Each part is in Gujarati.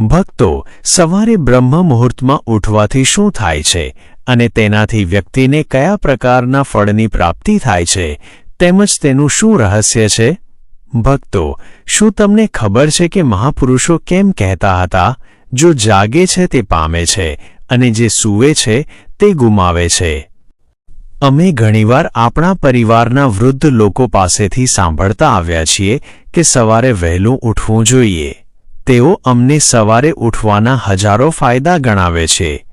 ભક્તો સવારે બ્રહ્મ મુહૂર્તમાં ઉઠવાથી શું થાય છે અને તેનાથી વ્યક્તિને કયા પ્રકારના ફળની પ્રાપ્તિ થાય છે તેમજ તેનું શું રહસ્ય છે? ભક્તો, શું તમને ખબર છે કે મહાપુરુષો કેમ કહેતા હતા? જો જાગે છે તે પામે છે અને જે સૂવે છે તે ગુમાવે છે. અમે ઘણીવાર આપણા પરિવારના વૃદ્ધ લોકો પાસેથી સાંભળતા આવ્યા છીએ કે સવારે વહેલું ઉઠવું જોઈએ. તેઓ અમને સવારે ઉઠવાના હજારો ફાયદા ગણાવે છે.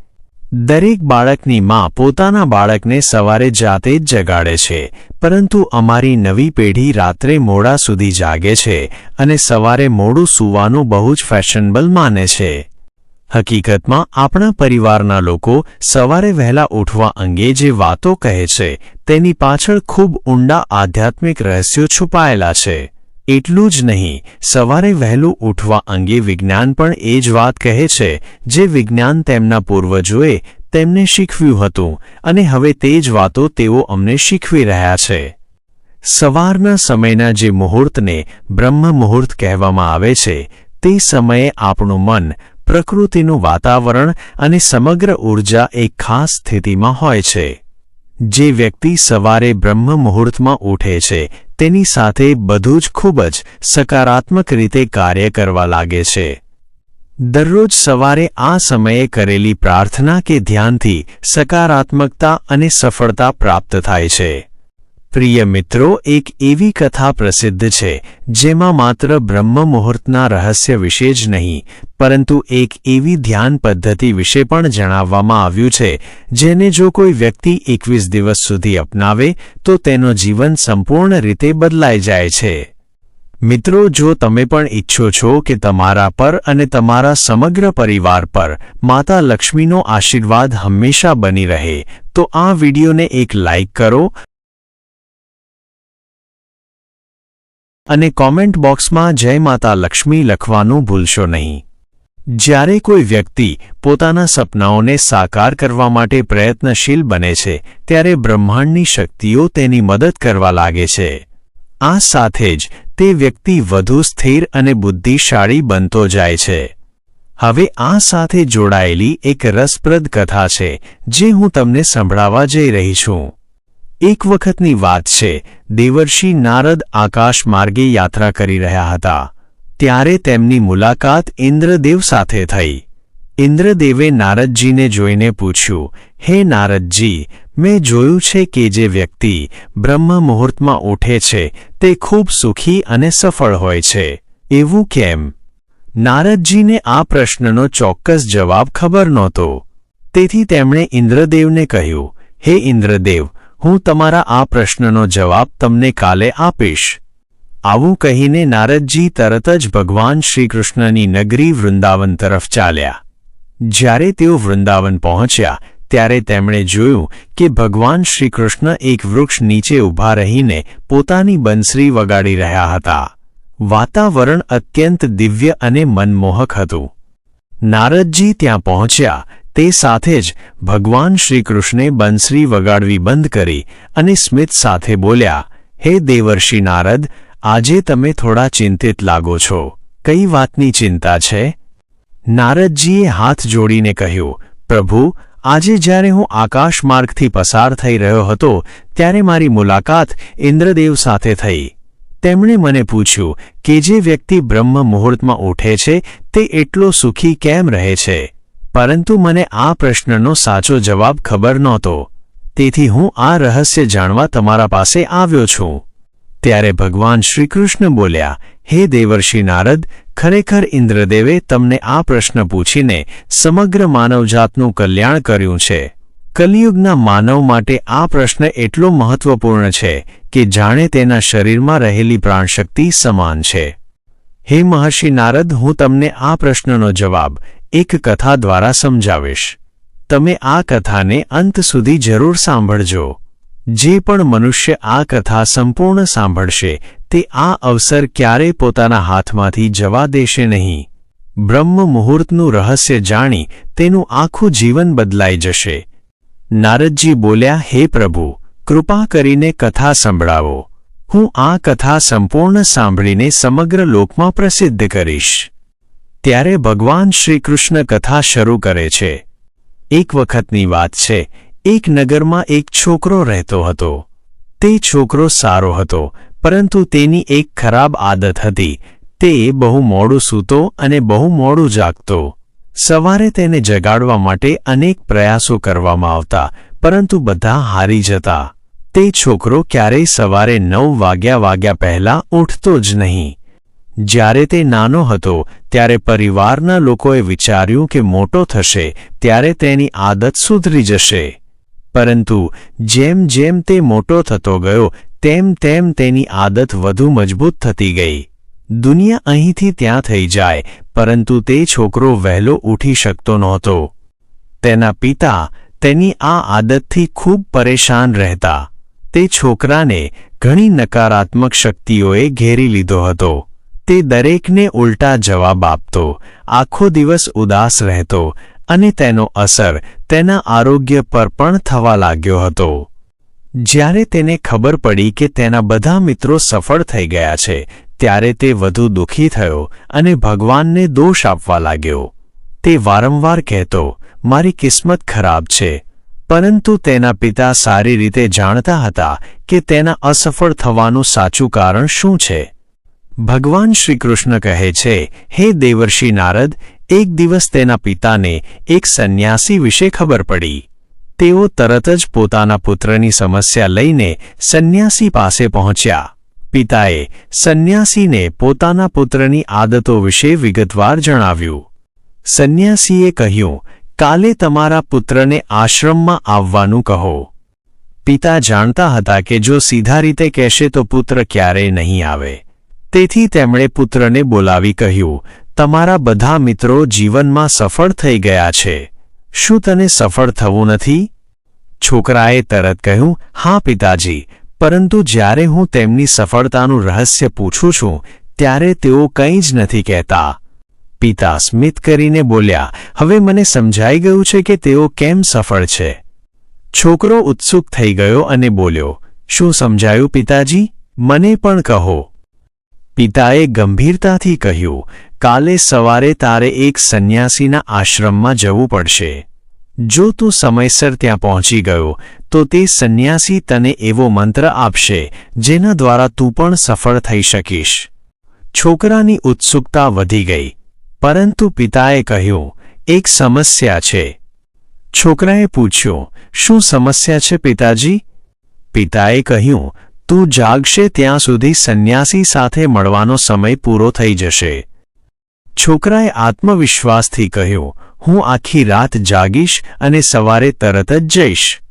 દરેક બાળકની માં પોતાના બાળકને સવારે જાતે જ જગાડે છે, પરંતુ અમારી નવી પેઢી રાત્રે મોડા સુધી જાગે છે અને સવારે મોડું સૂવાનું બહુ જ ફેશનેબલ માને છે. હકીકતમાં, આપણા પરિવારના લોકો સવારે વહેલા ઉઠવા અંગે જે વાતો કહે છે, તેની પાછળ ખૂબ ઊંડા આધ્યાત્મિક રહસ્યો છુપાયેલા છે. એટલું જ નહીં, સવારે વહેલું ઉઠવા અંગે વિજ્ઞાન પણ એ જ વાત કહે છે, જે વિજ્ઞાન તેમના પૂર્વજોએ તેમને શીખવ્યું હતું, અને હવે તે જ વાતો તેઓ અમને શીખવી રહ્યા છે. સવારના સમયના જે મુહૂર્તને બ્રહ્મ મુહૂર્ત કહેવામાં આવે છે, તે સમયે આપણું મન, પ્રકૃતિનું વાતાવરણ અને સમગ્ર ઊર્જા એક ખાસ સ્થિતિમાં હોય છે. જે વ્યક્તિ સવારે બ્રહ્મ મુહૂર્તમાં ઉઠે છે તેની સાથે બધું જ ખૂબ જ સકારાત્મક રીતે કાર્ય કરવા લાગે છે. દરરોજ સવારે આ સમયે કરેલી પ્રાર્થના કે ધ્યાનથી સકારાત્મકતા અને સફળતા પ્રાપ્ત થાય છે. પ્રિય મિત્રો, એક એવી કથા પ્રસિદ્ધ છે, જેમાં માત્ર બ્રહ્મ મુહૂર્તના રહસ્ય વિશે જ નહીં, પરંતુ એક એવી ધ્યાન પદ્ધતિ વિશે પણ જણાવવામાં આવ્યું છે, જેને જો કોઈ વ્યક્તિ એકવીસ દિવસ સુધી અપનાવે, તો તેનો જીવન સંપૂર્ણ રીતે બદલાઈ જાય છે. મિત્રો, જો તમે પણ ઈચ્છો છો કે તમારા પર અને તમારા સમગ્ર પરિવાર પર માતા લક્ષ્મીનો આશીર્વાદ હંમેશા બની રહે, તો આ વિડિયોને એક લાઇક કરો અને કોમેન્ટ બોક્સમાં જય માતા લક્ષ્મી લખવાનું ભૂલશો નહીં. જ્યારે કોઈ વ્યક્તિ પોતાના સપનાઓને સાકાર કરવા માટે પ્રયત્નશીલ બને છે, ત્યારે બ્રહ્માંડની શક્તિઓ તેની મદદ કરવા લાગે છે. આ સાથે જ તે વ્યક્તિ વધુ સ્થિર અને બુદ્ધિશાળી બનતો જાય છે. હવે આ સાથે જોડાયેલી એક રસપ્રદ કથા છે, જે હું તમને સંભળાવવા જઈ રહી છું. એક વખતની વાત છે, દેવર્ષિ નારદ આકાશ માર્ગે યાત્રા કરી રહ્યા હતા. ત્યારે તેમની મુલાકાત ઇન્દ્રદેવ સાથે થઈ. ઇન્દ્રદેવે નારદજીને જોઈને પૂછ્યું, હે નારદજી, મેં જોયું છે કે જે વ્યક્તિ બ્રહ્મ મુહૂર્તમાં ઉઠે છે, તે ખૂબ સુખી અને સફળ હોય છે. એવું કેમ? નારદજીને આ પ્રશ્નનો ચોક્કસ જવાબ ખબર નહોતો. તેથી તેમણે ઇન્દ્રદેવને કહ્યું, હે ઇન્દ્રદેવ હું તમારા આ પ્રશ્નનો જવાબ તમને કાલે આપીશ. આવું કહીને નારદજી તરત જ ભગવાન શ્રીકૃષ્ણની નગરી વૃંદાવન તરફ ચાલ્યા. જ્યારે તેઓ વૃંદાવન પહોંચ્યા, ત્યારે તેમણે જોયું કે ભગવાન શ્રીકૃષ્ણ એક વૃક્ષ નીચે ઊભા રહીને પોતાની બંસરી વગાડી રહ્યા હતા. વાતાવરણ અત્યંત દિવ્ય અને મનમોહક હતું. નારદજી ત્યાં પહોંચ્યા તે સાથે જ ભગવાન શ્રીકૃષ્ણે બંસરી વગાડવી બંધ કરી અને સ્મિત સાથે બોલ્યા, હે દેવર્ષિ નારદ, આજે તમે થોડા ચિંતિત લાગો છો. કઈ વાતની ચિંતા છે? નારદજીએ હાથ જોડીને કહ્યું, પ્રભુ, આજે જ્યારે હું આકાશ માર્ગથી પસાર થઈ રહ્યો હતો, ત્યારે મારી મુલાકાત ઇન્દ્રદેવ સાથે થઈ. તેમણે મને પૂછ્યું કે જે વ્યક્તિ બ્રહ્મ મુહૂર્તમાં ઉઠે છે, તે એટલો સુખી કેમ રહે છે? પરંતુ મને આ પ્રશ્નનો સાચો જવાબ ખબર નહોતો. તેથી હું આ રહસ્ય જાણવા તમારા પાસે આવ્યો છું. ત્યારે ભગવાન શ્રીકૃષ્ણ બોલ્યા, હે દેવર્ષિ નારદ, ખરેખર ઇન્દ્રદેવે તમને આ પ્રશ્ન પૂછીને સમગ્ર માનવજાતનું કલ્યાણ કર્યું છે. કલિયુગના માનવ માટે આ પ્રશ્ન એટલો મહત્વપૂર્ણ છે કે જાણે તેના શરીરમાં રહેલી પ્રાણશક્તિ સમાન છે. હે મહર્ષિ નારદ, હું તમને આ પ્રશ્નનો જવાબ એક કથા દ્વારા સમજાવીશ. તમે આ કથાને અંત સુધી જરૂર સાંભળજો. જે પણ મનુષ્ય આ કથા સંપૂર્ણ સાંભળશે, તે આ અવસર ક્યારેય પોતાના હાથમાંથી જવા દેશે નહીં. બ્રહ્મ મુહૂર્તનું રહસ્ય જાણી તેનું આખું જીવન બદલાઈ જશે. નારદજી બોલ્યા, હે પ્રભુ, કૃપા કરીને કથા સંભળાવો. હું આ કથા સંપૂર્ણ સાંભળીને સમગ્ર લોકમાં પ્રસિદ્ધ કરીશ. ત્યારે ભગવાન શ્રીકૃષ્ણ કથા શરૂ કરે છે. એક વખતની વાત છે, એક નગરમાં એક છોકરો રહેતો હતો. તે છોકરો સારો હતો, પરંતુ તેની એક ખરાબ આદત હતી. તે બહુ મોડું સૂતો અને બહુ મોડું જાગતો. સવારે તેને જગાડવા માટે અનેક પ્રયાસો કરવામાં આવતા, પરંતુ બધા હારી જતા. તે છોકરો ક્યારેય સવારે નવ વાગ્યા વાગ્યા પહેલા ઉઠતો જ નહીં. જ્યારે તે નાનો હતો, ત્યારે પરિવારના લોકોએ વિચાર્યું કે મોટો થશે, ત્યારે તેની આદત સુધરી જશે. પરંતુ જેમ જેમ તે મોટો થતો ગયો, તેમ તેમ તેની આદત વધુ મજબૂત થતી ગઈ. દુનિયા અહીંથી ત્યાં થઈ જાય, પરંતુ તે છોકરો વહેલો ઉઠી શકતો નહોતો. તેના પિતા તેની આ આદતથી ખૂબ પરેશાન રહેતા. તે છોકરાને ઘણી નકારાત્મક શક્તિઓએ ઘેરી લીધો હતો. તે દરેકને ઉલટા જવાબ આપતો, આખો દિવસ ઉદાસ રહેતો અને તેનો અસર તેના આરોગ્ય પર પણ થવા લાગ્યો હતો. જ્યારે તેને ખબર પડી કે તેના બધા મિત્રો સફળ થઈ ગયા છે, ત્યારે તે વધુ દુઃખી થયો અને ભગવાનને દોષ આપવા લાગ્યો. તે વારંવાર કહેતો, મારી કિસ્મત ખરાબ છે પરંતુ તેના પિતા સારી રીતે જાણતા હતા કે તેના અસફળ થવાનું સાચું કારણ શું છે. ભગવાન શ્રીકૃષ્ણ કહે છે, હે દેવર્ષિ નારદ, એક દિવસ તેના પિતાને એક સંન્યાસી વિશે ખબર પડી. તેઓ તરત જ પોતાના પુત્રની સમસ્યા લઈને સંન્યાસી પાસે પહોંચ્યા. પિતાએ સંન્યાસીને પોતાના પુત્રની આદતો વિશે વિગતવાર જણાવ્યું. સંન્યાસીએ કહ્યું કાલે તમારા પુત્રને આશ્રમમાં આવવાનું કહો. પિતા જાણતા હતા કે જો સીધા રીતે કહેશે તો પુત્ર ક્યારેય નહીં આવે. તેથી તેમણે પુત્રને બોલાવી કહ્યું, તમારા બધા મિત્રો જીવનમાં સફળ થઈ ગયા છે. શું તને સફળ થવું નથી? છોકરાએ તરત કહ્યું, હા, પિતાજી. પરંતુ જ્યારે હું તેમની સફળતાનું રહસ્ય પૂછું છું, ત્યારે તેઓ કંઈ જ નથી કહેતા. પિતા સ્મિત કરીને બોલ્યા, હવે મને સમજાઈ ગયું છે કે તેઓ કેમ સફળ છે. છોકરો ઉત્સુક થઈ ગયો અને બોલ્યો, શું સમજાયું પિતાજી? મને પણ કહો. પિતાએ ગંભીરતાથી કહ્યું, કાલે સવારે તારે એક સંન્યાસીના આશ્રમમાં જવું પડશે. જો તું સમયસર ત્યાં પહોંચી ગયો, તો તે સંન્યાસી તને એવો મંત્ર આપશે, જેના દ્વારા તું પણ સફળ થઈ શકીશ. છોકરાની ઉત્સુકતા વધી ગઈ પરંતુ પિતાએ કહ્યું, એક સમસ્યા છે. છોકરાએ પૂછ્યું, શું સમસ્યા છે પિતાજી? પિતાએ કહ્યું, તું જાગશે ત્યાં સુધી સંન્યાસી સાથે મળવાનો સમય પૂરો થઈ જશે. છોકરાએ આત્મવિશ્વાસથી કહ્યું, હું આખી રાત જાગીશ અને સવારે તરત જ જઈશ.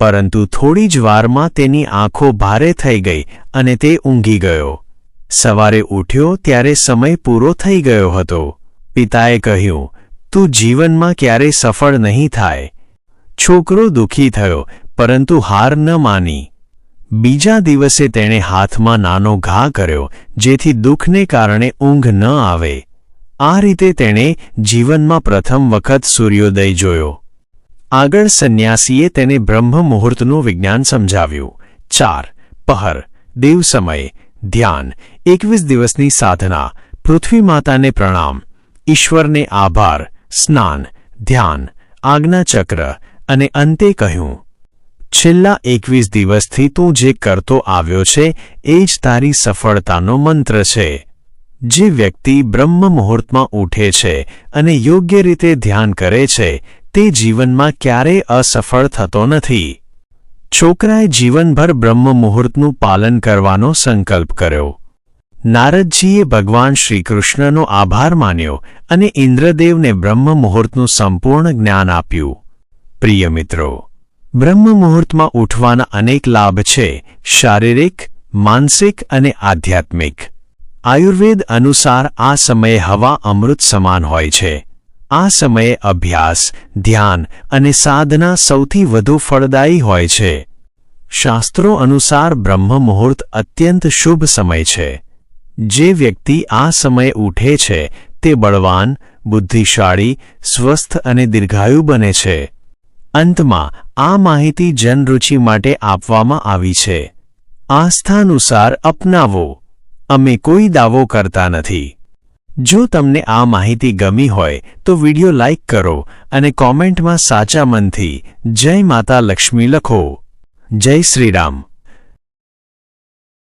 પરંતુ થોડી જ વારમાં તેની આંખો ભારે થઈ ગઈ અને તે ઊંઘી ગયો. સવારે ઉઠ્યો ત્યારે સમય પૂરો થઈ ગયો હતો. પિતાએ કહ્યું, તું જીવનમાં ક્યારેય સફળ નહીં થાય. છોકરો દુઃખી થયો, પરંતુ હાર ન માની. બીજા દિવસે તેણે હાથમાં નાનો ઘા કર્યો, જેથી દુઃખને કારણે ઊંઘ ન આવે. આ રીતે તેણે જીવનમાં પ્રથમ વખત સૂર્યોદય જોયો. આગળ સંન્યાસીએ તેને બ્રહ્મ મુહૂર્તનું વિજ્ઞાન સમજાવ્યું. ચાર, પહર દેવ સમય ધ્યાન, એકવીસ દિવસની સાધના, પૃથ્વી માતાને પ્રણામ. ઈશ્વરને આભાર, સ્નાન, ધ્યાન આજ્ઞાચક્ર અને અંતે કહ્યું, છેલ્લા એકવીસ દિવસથી તું જે કરતો આવ્યો છે, એ જ તારી સફળતાનો મંત્ર છે. જે વ્યક્તિ બ્રહ્મ મુહૂર્તમાં ઊઠે છે અને યોગ્ય રીતે ધ્યાન કરે છે, તે જીવનમાં ક્યારેય અસફળ થતો નથી. છોકરાએ જીવનભર બ્રહ્મ મુહૂર્તનું પાલન કરવાનો સંકલ્પ કર્યો. નારદજીએ ભગવાન શ્રીકૃષ્ણનો આભાર માન્યો અને ઇન્દ્રદેવને બ્રહ્મ મુહૂર્તનું સંપૂર્ણ જ્ઞાન આપ્યું. પ્રિય મિત્રો, બ્રહ્મ મુહૂર્તમાં ઉઠવાના અનેક લાભ છે, શારીરિક, માનસિક અને આધ્યાત્મિક. આયુર્વેદ અનુસાર આ સમયે હવા અમૃત સમાન હોય છે. આ સમયે અભ્યાસ, ધ્યાન અને સાધના સૌથી વધુ ફળદાયી હોય છે. શાસ્ત્રો અનુસાર બ્રહ્મ મુહૂર્ત અત્યંત શુભ સમય છે. જે વ્યક્તિ આ સમયે ઉઠે છે, તે બળવાન, બુદ્ધિશાળી, સ્વસ્થ અને દીર્ઘાયુ બને છે. અંતમાં, આ માહિતી જનરુચિ માટે આપવામાં આવી છે. આસ્થાનુસાર અપનાવો. અમે કોઈ દાવો કરતા નથી. જો તમને આ માહિતી ગમી હોય, તો વિડિયો લાઇક કરો અને કોમેન્ટમાં સાચા મનથી જય માતા લક્ષ્મી લખો. જય શ્રીરામ.